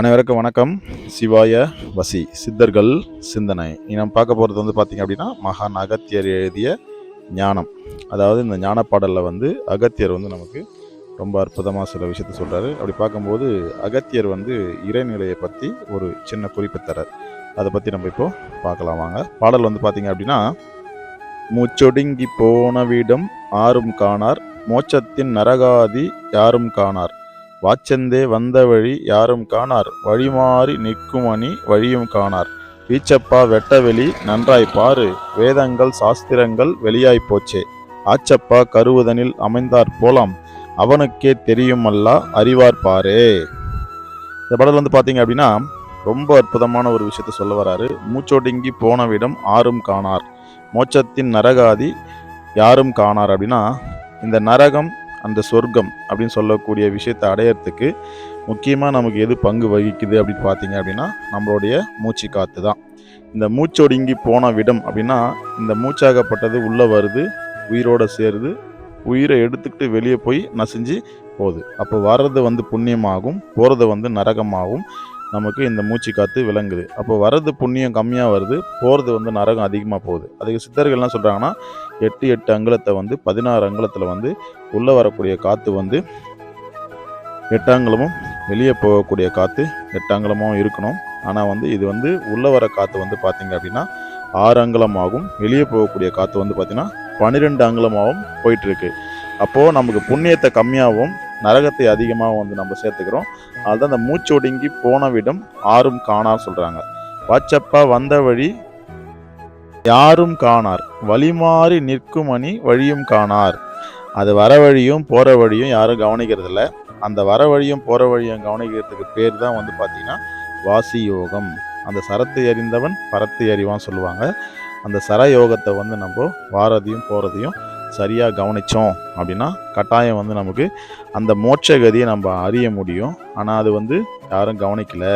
அனைவருக்கும் வணக்கம். சிவாய வசி சித்தர்கள் சிந்தனை. இனி நம்ம பார்க்க போகிறது வந்து பார்த்திங்க அப்படின்னா மகான் அகத்தியர் எழுதிய ஞானம். அதாவது இந்த ஞான பாடலில் வந்து அகத்தியர் வந்து நமக்கு ரொம்ப அற்புதமாக சில விஷயத்த சொல்கிறாரு அப்படி பார்க்கும்போது அகத்தியர் வந்து இறைநிலையை பற்றி ஒரு சின்ன குறிப்பு தரார். அதை பற்றி நம்ம இப்போது பார்க்கலாம் வாங்க. பாடல் வந்து பார்த்திங்க அப்படின்னா மூச்சொடுங்கி போனவிடம் ஆறும் காணார் மோட்சத்தின் நரகாதி யாரும் காணார். வாச்சந்தே வந்த வழி யாரும் காணார். வழிமாறி நிற்கும் அணி வழியும் காணார். வீச்சப்பா வெட்டவெளி நன்றாய் பாரு. வேதங்கள் சாஸ்திரங்கள் வெளியாய் போச்சே. ஆச்சப்பா கருவுதனில் அமைந்தார் போலாம். அவனுக்கே தெரியும் அல்லா அறிவார் பாரே. இந்த படத்தில் வந்து பார்த்தீங்க அப்படின்னா ரொம்ப அற்புதமான ஒரு விஷயத்த சொல்ல வராரு. மூச்சொடுங்கி போனவிடம் ஆரும் காணார். மோட்சத்தின் நரகாதி யாரும் காணார் அப்படின்னா இந்த நரகம் அந்த சொர்க்கம் அப்படின்னு சொல்லக்கூடிய விஷயத்தை அடையறதுக்கு முக்கியமாக நமக்கு எது பங்கு வகிக்குது அப்படின்னு பார்த்தீங்க அப்படின்னா நம்மளுடைய மூச்சு காற்று தான். இந்த மூச்சொடுங்கி போன விடம் அப்படின்னா இந்த மூச்சாகப்பட்டது உள்ளே வருது உயிரோடு சேருது உயிரை எடுத்துக்கிட்டு வெளியே போய் நசிஞ்சு போகுது. அப்போ வர்றது வந்து புண்ணியமாகும் போகிறது வந்து நரகமாகும். நமக்கு இந்த மூச்சு காற்று விளங்குது. அப்போ வர்றது புண்ணியம் கம்மியாக வருது போகிறது வந்து நரகம் அதிகமாக போகுது. அதுக்கு சித்தர்கள்லாம் சொல்கிறாங்கன்னா எட்டு எட்டு அங்குலத்தை வந்து பதினாறு அங்குலத்தில் வந்து உள்ளே வரக்கூடிய காற்று வந்து எட்டாங்குலமும் வெளியே போகக்கூடிய காற்று எட்டாங்குலமும் இருக்கணும். ஆனால் வந்து இது வந்து உள்ளே வர காற்று வந்து பார்த்திங்க அப்படின்னா ஆறு அங்குலமாகவும் வெளியே போகக்கூடிய காற்று வந்து பார்த்திங்கன்னா பன்னிரெண்டு அங்குலமாகவும் போயிட்டுருக்கு அப்போது நமக்கு புண்ணியத்தை கம்மியாகவும் நரகத்தை அதிகமாக வந்து நம்ம சேர்த்துக்கிறோம். அதுதான் அந்த மூச்சொடுங்கி போன விடம் ஆறும் காணார் சொல்கிறாங்க வாச்சப்பா வந்த வழி யாரும் காணார். வழிமாறி நிற்கும் அணி வழியும் காணார். அது வர வழியும் போகிற வழியும் யாரும் கவனிக்கிறதில்ல. அந்த வர வழியும் போகிற வழியும் கவனிக்கிறதுக்கு பேர் தான் வந்து பார்த்திங்கன்னா வாசி யோகம் அந்த சரத்தை அறிந்தவன் பரத்தை அறிவான்னு சொல்லுவாங்க. அந்த சர யோகத்தை வந்து நம்ம வாரதையும் போகிறதையும் சரியாக கவனித்தோம் அப்படின்னா கட்டாயம் வந்து நமக்கு அந்த மோட்ச கதியை நம்ம அறிய முடியும். ஆனால் அது வந்து யாரும் கவனிக்கல.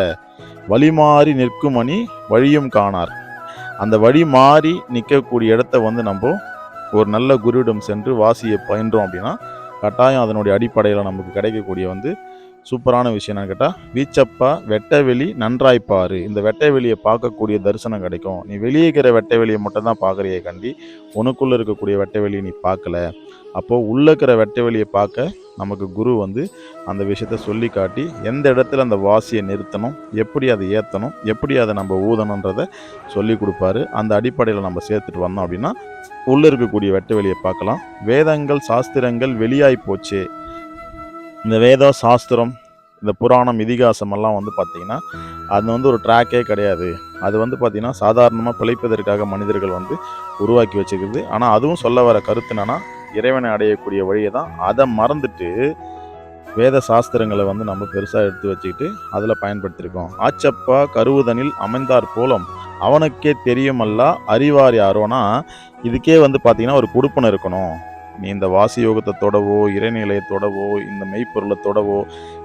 வழி மாறி நிற்கும் அணி வழியும் காணார். அந்த வழி மாறி நிற்கக்கூடிய இடத்த வந்து நம்ம ஒரு நல்ல குருவிடம் சென்று வாசியை பயின்றோம் அப்படின்னா கட்டாயம் அதனுடைய அடிப்படையில் நமக்கு கிடைக்கக்கூடிய வந்து சூப்பரான விஷயம் என்னன்னு கேட்டால் வீச்சப்பா வெட்டவெளி நன்றாய்ப்பாரு இந்த வெட்டவெளியை பார்க்கக்கூடிய தரிசனம் கிடைக்கும். நீ வெளியே இருக்கிற வெட்டவெளியை மட்டும் தான் பார்க்குறியே கண்டி. உனக்குள்ளே இருக்கக்கூடிய வெட்டவெளியை நீ பார்க்கல. அப்போது உள்ளே இருக்கிற வெட்டவெளியை பார்க்க நமக்கு குரு வந்து அந்த விஷயத்த சொல்லி காட்டி எந்த இடத்துல அந்த வாசியை நிறுத்தணும் எப்படி அதை ஏற்றணும் எப்படி அதை நம்ம ஊதணுன்றதை சொல்லி கொடுப்பாரு. அந்த அடிப்படையில் நம்ம சேர்த்துட்டு வந்தோம் அப்படின்னா உள்ளே இருக்கக்கூடிய வெட்டவெளியை பார்க்கலாம். வேதங்கள் சாஸ்திரங்கள் வெளியாய் போச்சே. இந்த வேத சாஸ்திரம் இந்த புராணம் இதிகாசம் எல்லாம் வந்து பார்த்திங்கன்னா அது வந்து ஒரு ட்ராக்கே கிடையாது. அது வந்து பார்த்திங்கன்னா சாதாரணமாக பிழைப்பதற்காக மனிதர்கள் வந்து உருவாக்கி வச்சுக்கிறது ஆனால் அதுவும் சொல்ல வர கருத்து என்னன்னா இறைவனை அடையக்கூடிய வழியை தான் அதை மறந்துட்டு வேத சாஸ்திரங்களை வந்து நம்ம பெருசாக எடுத்து வச்சுக்கிட்டு அதில் பயன்படுத்தியிருக்கோம் ஆச்சப்பா கருவுதனில் அமைந்தார் போலம் அவனுக்கே தெரியுமல்ல அறிவார் யாரோனா இதுக்கே வந்து பார்த்திங்கன்னா ஒரு குடுப்பனை இருக்கணும். நீ இந்த வாசி யோகத்தை தொடவோ இறைநிலையை தொடவோ இந்த மெய்ப்பொருளை தொடவோ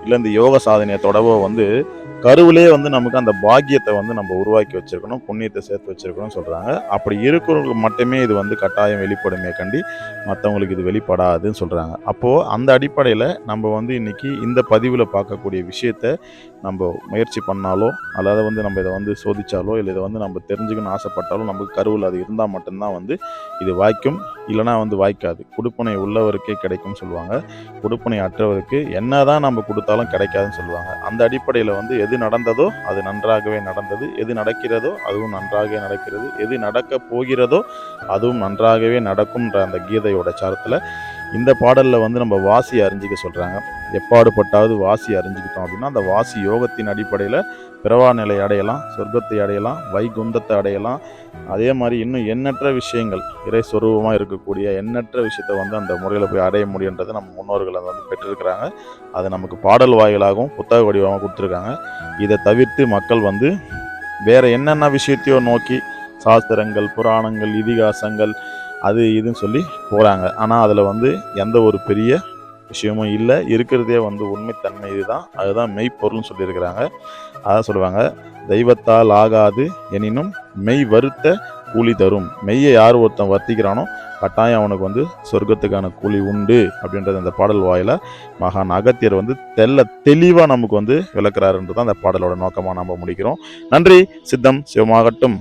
இல்லை இந்த யோக சாதனையை தொடவோ வந்து கருவிலே வந்து நமக்கு அந்த பாக்கியத்தை வந்து நம்ம உருவாக்கி வச்சிருக்கணும் புண்ணியத்தை சேர்த்து வச்சிருக்கணும்னு சொல்கிறாங்க அப்படி இருக்கிறவங்களுக்கு மட்டுமே இது வந்து கட்டாயம் வெளிப்படுமே கண்டி மற்றவங்களுக்கு இது வெளிப்படாதுன்னு சொல்கிறாங்க அப்போது அந்த அடிப்படையில் நம்ம வந்து இன்னைக்கு இந்த பதிவில் பார்க்கக்கூடிய விஷயத்த நம்ம முயற்சி பண்ணாலோ அல்லது வந்து நம்ம இதை வந்து சோதிச்சாலோ இல்லை இதை வந்து நம்ம தெரிஞ்சுக்கணும்னு ஆசைப்பட்டாலும் நமக்கு கருவில் அது இருந்தால் மட்டும்தான் வந்து இது வாய்க்கும். இல்லைனா வந்து வாய்க்காது. கொடுப்பனை உள்ளவருக்கே கிடைக்கும்னு சொல்லுவாங்க. கொடுப்பனை அற்றவருக்கு என்ன தான் நம்ம கொடுத்தாலும் கிடைக்காதுன்னு சொல்லுவாங்க. அந்த அடிப்படையில் வந்து எது நடந்ததோ அது நன்றாகவே நடந்தது. எது நடக்கிறதோ அதுவும் நன்றாகவே நடக்கிறது. எது நடக்க போகிறதோ அதுவும் நன்றாகவே நடக்கும்ன்ற அந்த கீதையோட சாரத்தில் இந்த பாடலில் வந்து நம்ம வாசி அறிஞ்சிக்க சொல்கிறாங்க எப்பாடுபட்டாவது வாசி அறிஞ்சிக்கிட்டோம் அப்படின்னா அந்த வாசி யோகத்தின் அடிப்படையில் பிறவா நிலை அடையலாம் சொர்க்கத்தை அடையலாம் வைகுந்தத்தை அடையலாம். அதே மாதிரி இன்னும் எண்ணற்ற விஷயங்கள் இறை சொரூபமாக இருக்கக்கூடிய எண்ணற்ற விஷயத்தை வந்து அந்த முறையில் போய் அடைய முடியுன்றதை நம்ம முன்னோர்கள் அதை வந்து பெற்றிருக்கிறாங்க. அதை நமக்கு பாடல் வாயிலாகவும் புத்தக வடிவமாக கொடுத்துருக்காங்க. இதை தவிர்த்து மக்கள் வந்து வேறு என்னென்ன விஷயத்தையோ நோக்கி சாஸ்திரங்கள் புராணங்கள் இதிகாசங்கள் அது இதுன்னு சொல்லி போகிறாங்க ஆனால் அதில் வந்து எந்த ஒரு பெரிய விஷயமும் இல்லை. இருக்கிறதே வந்து உண்மைத்தன்மை இதுதான். அதுதான் மெய்ப்பொருள்னு சொல்லியிருக்கிறாங்க. அதான் சொல்லுவாங்க தெய்வத்தால் ஆகாது எனினும் மெய் வருத்த கூலி தரும். மெய்யை யார் ஒருத்தன் வர்த்திக்கிறானோ கட்டாயம் அவனுக்கு வந்து சொர்க்கத்துக்கான கூலி உண்டு அப்படின்றது அந்த பாடல் வாயில மகான் அகத்தியர் வந்து தெல்ல தெளிவாக நமக்கு வந்து விளக்குறாருன்றது அந்த பாடலோட நோக்கமாக நம்ம முடிக்கிறோம். நன்றி சித்தம் சிவமாகட்டும்.